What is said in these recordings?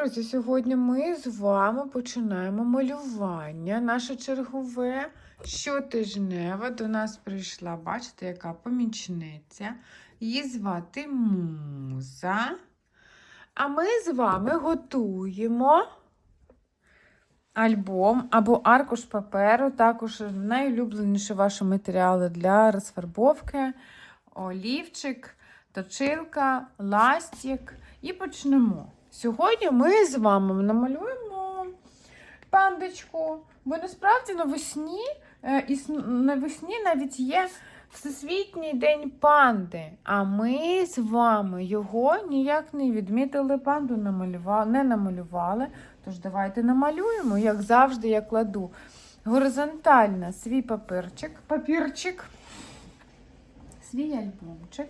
друзі! Сьогодні ми з вами починаємо малювання. Наше чергове щотижневе до нас прийшла, бачите, яка помічниця. Її звати Муза. А ми з вами готуємо альбом або аркуш паперу, також найулюбленіші ваші матеріали для розфарбовки, олівчик, точилка, ластик. І почнемо. Сьогодні ми з вами намалюємо пандочку, бо насправді навесні, е, навесні навіть є Всесвітній день панди. А ми з вами його ніяк не відмітили, панду намалювали, не намалювали. Тож давайте намалюємо, як завжди, я кладу горизонтально свій папірчик, папірчик, свій альбомчик.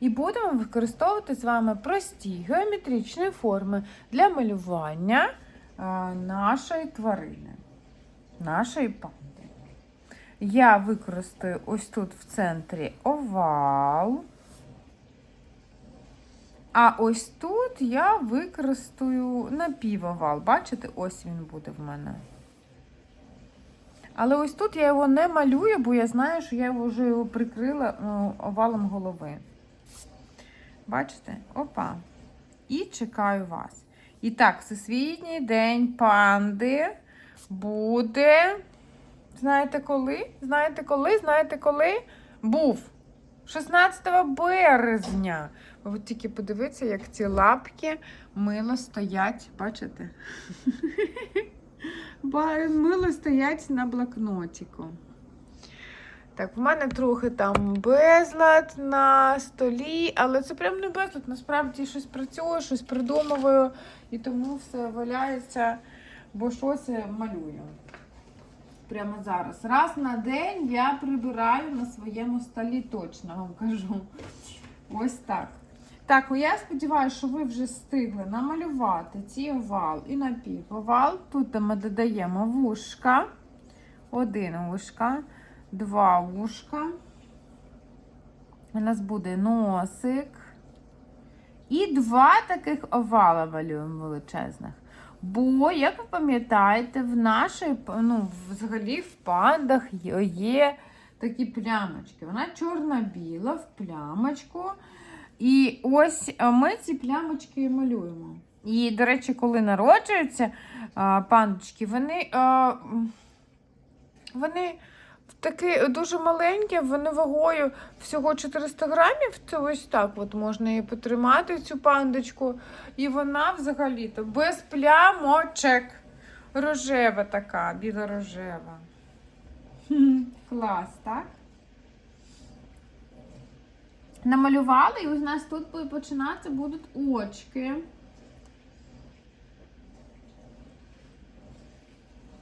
І будемо використовувати з вами прості геометричні форми для малювання е, нашої тварини, нашої панди. Я використаю ось тут в центрі овал. А ось тут я використаю напівовал. Бачите, ось він буде в мене. Але ось тут я його не малюю, бо я знаю, що я його вже його прикрила ну, овалом голови. Бачите? Опа. І чекаю вас. І так, Всесвітній день панди буде. Знаєте коли? Знаєте коли? Знаєте коли? Був. 16 березня. От тільки подивіться, як ці лапки мило стоять. Бачите? Ба- Мило стоять на блокнотику. Так, в мене трохи там безлад на столі, але це прям не безлад. Насправді щось працюю, щось придумую, і тому все валяється, бо щось малюю. Прямо зараз. Раз на день я прибираю на своєму столі, точно вам кажу. Ось так. Так, ну, я сподіваюся, що ви вже встигли намалювати ці овал і напівовал. Тут ми додаємо вушка. Один вушка, два вушка. У нас буде носик. І два таких овала малюємо величезних. Бо, як ви пам'ятаєте, в нашій, ну, взагалі в пандах є, такі плямочки. Вона чорно-біла в плямочку. І ось е, ми ці плямочки малюємо. І, до речі, коли народжуються пандочки, вони, а, вони такі дуже маленькі, вони вагою всього 400 грамів. Це ось так от можна її потримати, цю пандочку. І вона взагалі-то без плямочек. Рожева така, біло-рожева. Клас, так? Намалювали, і у нас тут починатися будуть очки.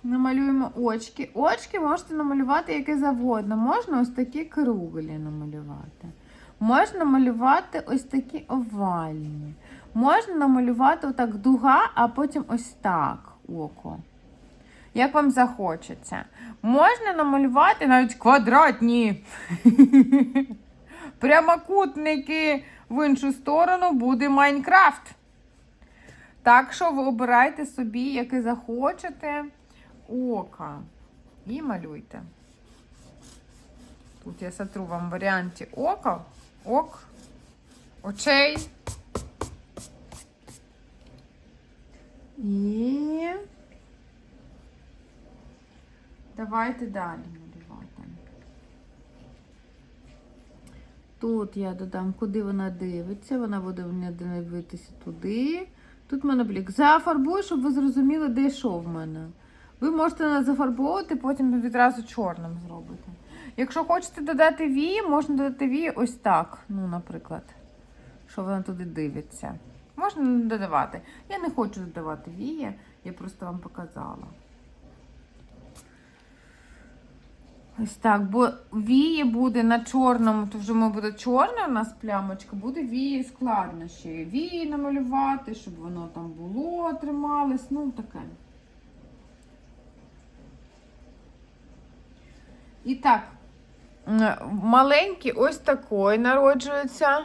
Намалюємо очки. Очки можете намалювати яке завгодно. Можна ось такі круглі намалювати. Можна малювати ось такі овальні. Можна намалювати отак дуга, а потім ось так око. Як вам захочеться. Можна намалювати навіть квадратні. Прямокутники в іншу сторону буде Майнкрафт. Так що ви обирайте собі, яке захочете ока. І малюйте. Тут я сотру вам в варіанті ока, ок, очей. І давайте далі малювати. Тут я додам, куди вона дивиться. Вона буде мене дивитися туди. Тут в мене блік. Зафарбую, щоб ви зрозуміли, де що в мене. Ви можете зафарбовувати, потім відразу чорним зробити. Якщо хочете додати вії, можна додати вії ось так. Ну, наприклад, що вона туди дивиться. Можна не додавати. Я не хочу додавати вії, я просто вам показала. Ось так, бо вії буде на чорному, то вже буде чорна у нас плямочка, буде вії складно ще. Вії намалювати, щоб воно там було, трималось, ну таке. І так, Маленький ось такий народжується.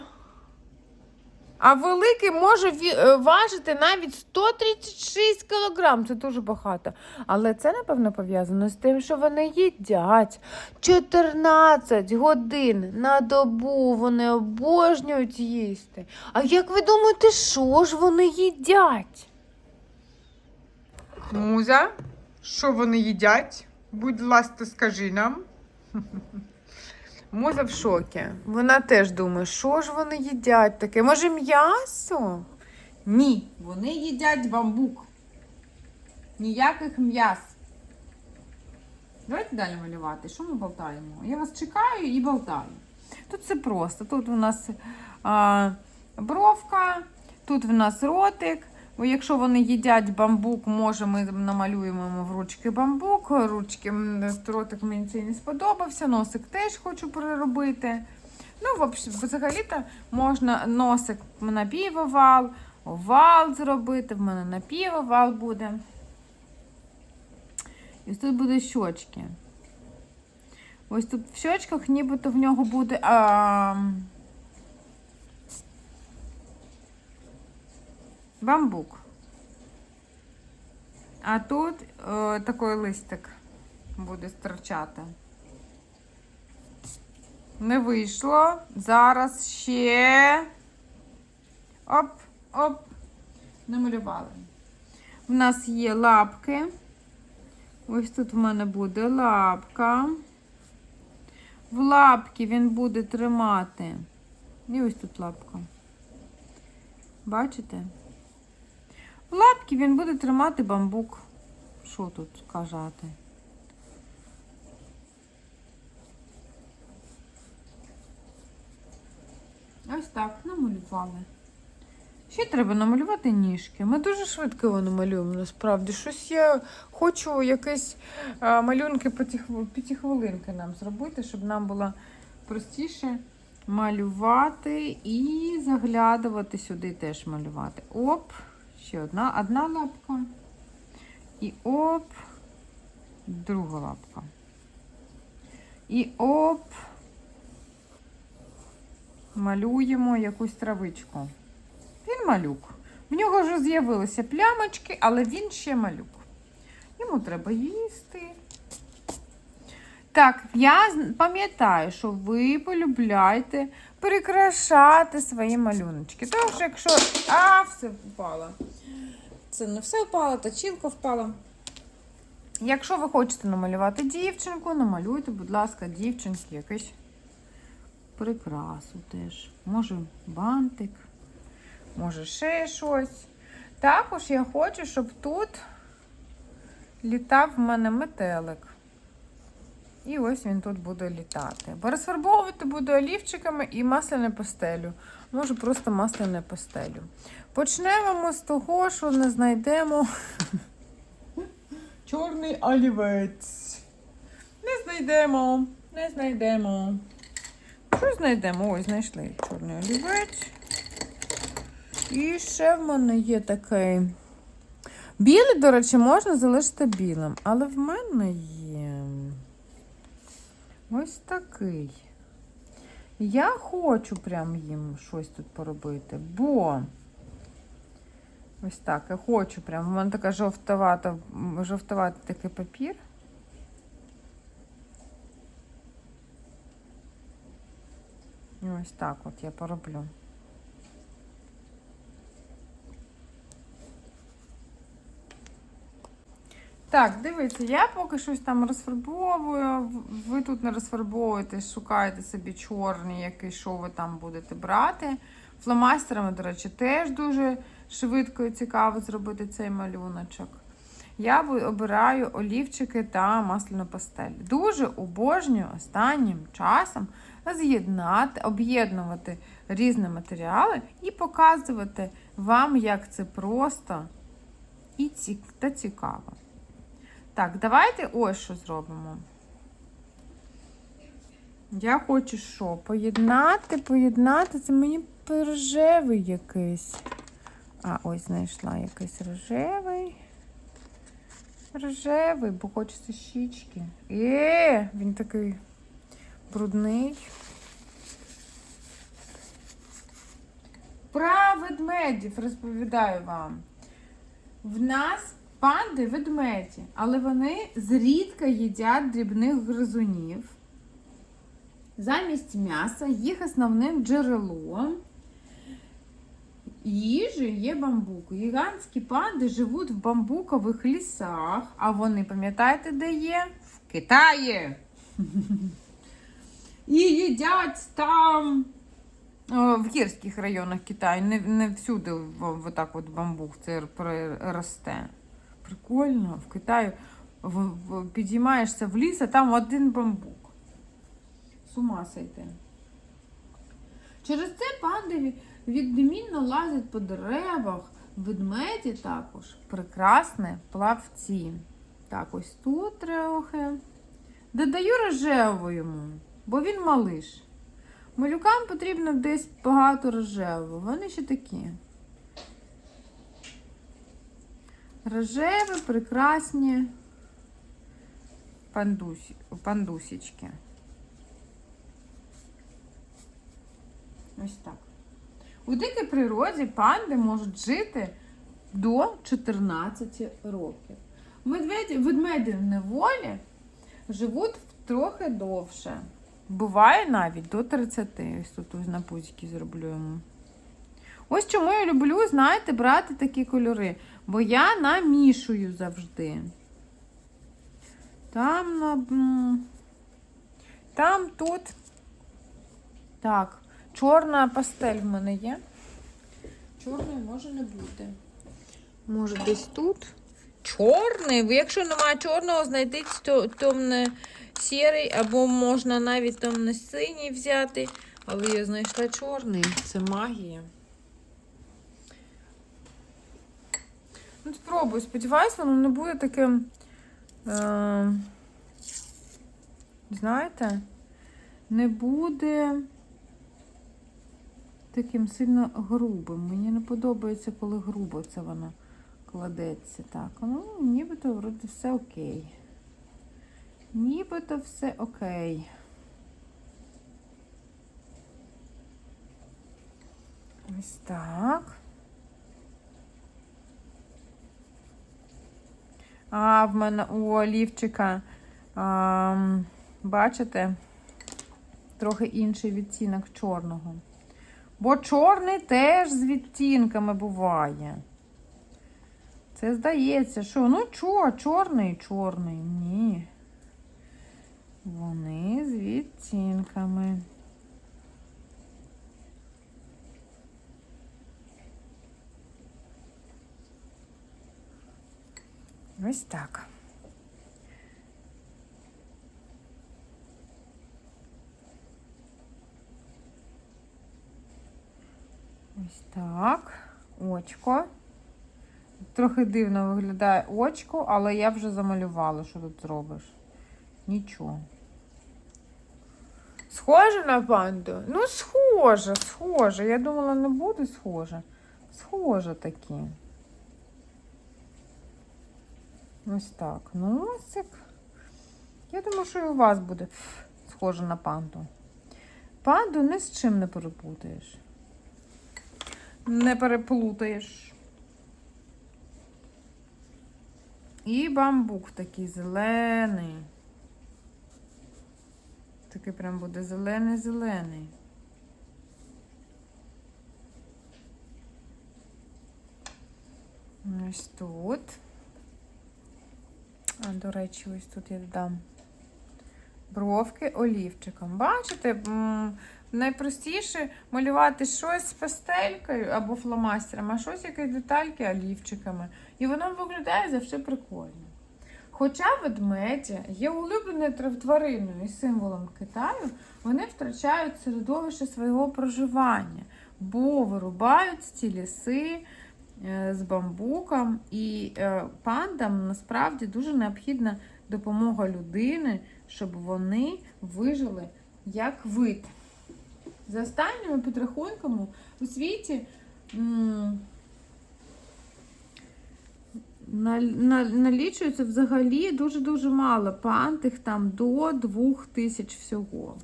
А великий може е, важити навіть 136 кг. Це дуже багато. Але це, напевно, пов'язано з тим, що вони їдять 14 годин на добу. Вони обожнюють їсти. А як ви думаєте, що ж вони їдять? Муза, що вони їдять? Будь ласка, скажи нам. Муза в шокі. Вона теж думає, що ж вони їдять таке? Може, м'ясо? Ні, вони їдять бамбук. Ніяких м'яс. Давайте далі малювати. Що ми болтаємо? Я вас чекаю і болтаю. Тут все просто. Тут у нас а, бровка, тут в нас ротик. Бо якщо вони їдять бамбук, може ми намалюємо в ручки бамбук. Ручки м, ротик мені цей не сподобався, носик теж хочу переробити. Ну, взагалі-то можна носик напівовал, овал зробити. В мене напівовал буде. І ось тут буде щочки. Ось тут в щочках нібито в нього буде. А... Бамбук. А тут е, такий листик буде стирчати. Не вийшло. Зараз ще. Оп, оп. Намалювали. У нас є лапки. Ось тут в мене буде лапка. В лапки він буде тримати. І ось тут лапка. Бачите? Лапки він буде тримати бамбук. Що тут сказати? Ось так, намалювали. Ще треба намалювати ніжки. Ми дуже швидко його намалюємо, насправді. Щось я хочу якісь малюнки п'ятихв- п'ятихвилинки нам зробити, щоб нам було простіше малювати і заглядувати сюди теж малювати. Оп, ще одна, одна лапка. І оп, друга лапка. І оп. Малюємо якусь травичку. Він малюк. В нього вже з'явилися плямочки, але він ще малюк. Йому треба їсти. Так, я пам'ятаю, що ви полюбляєте прикрашати свої малюночки. Тож, якщо. А, все впало. Це не все впало, точілка впала. Якщо ви хочете намалювати дівчинку, намалюйте, будь ласка, дівчинки якийсь прикрасу теж. Може, бантик, може ще щось. Також я хочу, щоб тут літав в мене метелик. І ось він тут буде літати. Бо розфарбовувати буду олівчиками і масляне пастелю. Може, просто масляне пастелю. Почнемо з того, що не знайдемо чорний олівець. Не знайдемо, не знайдемо. Що знайдемо? Ой, знайшли чорний олівець. І ще в мене є такий. Білий, до речі, можна залишити білим, але в мене є ось такий. Я хочу прям їм щось тут поробити, бо ось так, я хочу прям. У мене така жовтовата, жовтоватий такий папір. Ось так от я пороблю. Так, дивіться, я поки щось там розфарбовую. Ви тут не розфарбовуєте, шукаєте собі чорний, який, що ви там будете брати. Фломастерами, до речі, теж дуже швидко і цікаво зробити цей малюночок. Я обираю олівчики та масляну пастель. Дуже обожнюю останнім часом з'єднати, об'єднувати різні матеріали і показувати вам, як це просто і та цікаво. Так, давайте ось що зробимо. Я хочу що? Поєднати, поєднати. Це мені рожевий якийсь. А, ось знайшла якийсь рожевий. Рожевий, бо хочеться щічки. Е, він такий брудний. Про ведмедів розповідаю вам. В нас панди ведмеді, але вони зрідка їдять дрібних гризунів. Замість м'яса їх основним джерелом їжі є бамбук. Гігантські панди живуть в бамбукових лісах, а вони, пам'ятаєте, де є? В Китаї. І їдять там в гірських районах Китаю. Не, не всюди так от бамбук це росте. Прикольно, в Китаї підіймаєшся в ліс, а там один бамбук. З ума сойти. Через це панди відмінно лазять по деревах. Ведмеді також прекрасні плавці. Так, ось тут трохи. Додаю рожеву йому, бо він малиш. Малюкам потрібно десь багато рожевого. Вони ще такі. Рожеві, прекрасні пандусі, пандусічки. Ось так. У дикій природі панди можуть жити до 14 років. Медведі, ведмеді в неволі живуть трохи довше. Буває навіть до 30. Ось тут ось на пузіки зроблю йому. Ось чому я люблю, знаєте, брати такі кольори. Бо я намішую завжди. Там, там, тут. Так, чорна пастель в мене є. Чорної може не бути. Може, десь тут. Чорний. Якщо немає чорного, знайдіть темне сірий, або можна навіть темно синій взяти. Але я знайшла чорний. Це магія. Ну, спробую. Сподіваюсь, воно не буде таким. Е, знаєте, не буде таким сильно грубим. Мені не подобається, коли грубо це воно кладеться. Так, ну, нібито вроді все окей. Нібито все окей. Ось так. А, в мене у олівчика, а, бачите, трохи інший відтінок чорного. Бо чорний теж з відтінками буває. Це здається, що ну чо, чорний, чорний. Ні. Вони з відтінками. Ось так. Ось так. Очко. Трохи дивно виглядає очко, але я вже замалювала, що тут зробиш. Нічого. Схоже на панду? Ну, схоже, схоже. Я думала, не буде схоже. Схоже такі. Ось так. Ну, ось так. Я думаю, що і у вас буде схоже на панду. Панду ні з чим не перепутаєш. Не переплутаєш. І бамбук такий зелений. Такий прям буде зелений-зелений. Ось тут. А, до речі, ось тут я додам бровки олівчиком. Бачите, найпростіше малювати щось з пастелькою або фломастером, а щось якісь детальки олівчиками. І воно виглядає завжди прикольно. Хоча ведмеді є улюбленою твариною і символом Китаю, вони втрачають середовище свого проживання, бо вирубають ці ліси з бамбуком, і е, пандам насправді дуже необхідна допомога людини, щоб вони вижили як вид. За останніми підрахунками у світі налічується взагалі дуже-дуже мало панд, там до двох тисяч всього.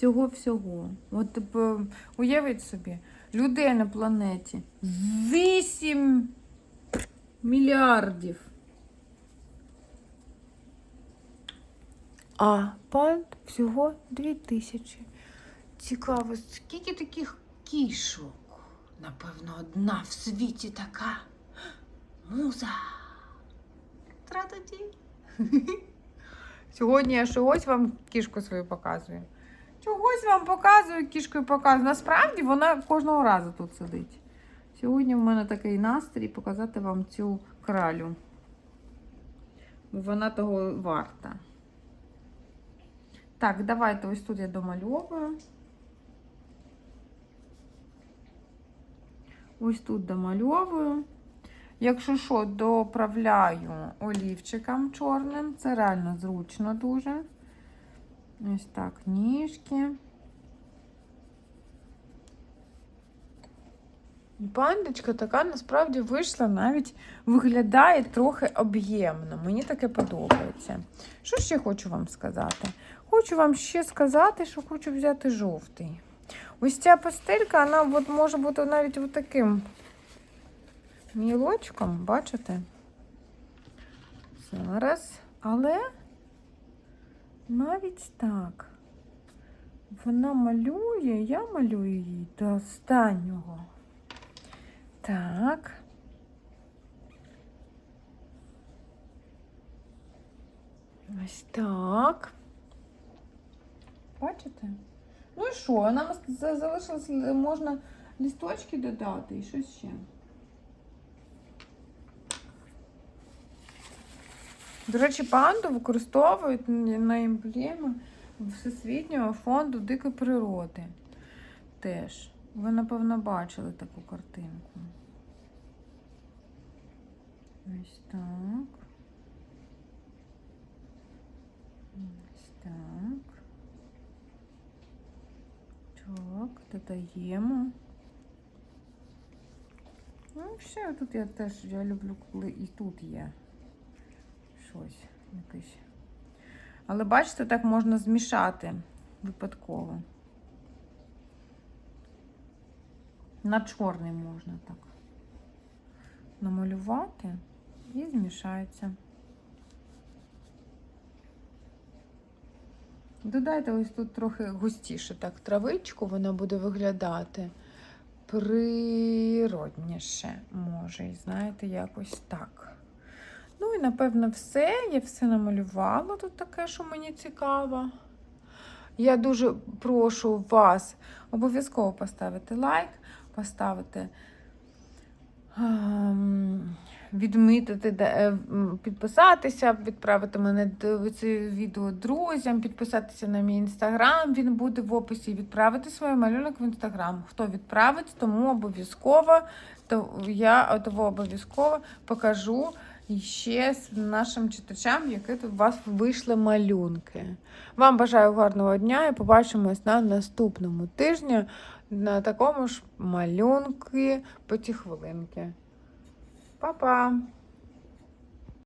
Всього-всього. От типу, уявіть собі, людей на планеті 8 мільярдів. А панд всього 2000. Цікаво, скільки таких кішок? Напевно, одна в світі така. Муза. Тра-та-ті. Сьогодні я чогось вам кішку свою показую. Чогось вам показую, кішкою показую. Насправді вона кожного разу тут сидить. Сьогодні в мене такий настрій показати вам цю кралю. Вона того варта. Так, давайте ось тут я домальовую. Ось тут домальовую. Якщо що, доправляю олівчиком чорним. Це реально зручно дуже. Ось так, ніжки. Пандочка така насправді вийшла, навіть виглядає трохи об'ємно. Мені таке подобається. Що ще хочу вам сказати? Хочу вам ще сказати, що хочу взяти жовтий. Ось ця пастелька, вона от може бути навіть от таким мілочком, бачите? Зараз, але навіть так. Вона малює, я малюю її до останнього. Так. Ось так. Бачите? Ну і що? Нам залишилось, можна лісточки додати і щось ще. До речі, панду використовують на емблеми Всесвітнього фонду дикої природи. Теж. Ви, напевно, бачили таку картинку. Ось так. Ось так. Так, додаємо. Ну, все, тут я теж я люблю, коли і тут є щось якесь. Але бачите, так можна змішати випадково. На чорний можна так намалювати і змішається. Додайте ось тут трохи густіше так травичку, вона буде виглядати природніше, може, і знаєте, якось так. Ну і напевно все. Я все намалювала тут таке, що мені цікаво. Я дуже прошу вас обов'язково поставити лайк, поставити, ем, відмітити, е, підписатися, відправити мене це відео друзям, підписатися на мій інстаграм. Він буде в описі. Відправити свій малюнок в інстаграм. Хто відправить, тому обов'язково, то я того обов'язково покажу. І ще з нашим читачам, які у вас вийшли малюнки. Вам бажаю гарного дня і побачимось на наступному тижні на такому ж малюнки по ті хвилинки. Па-па!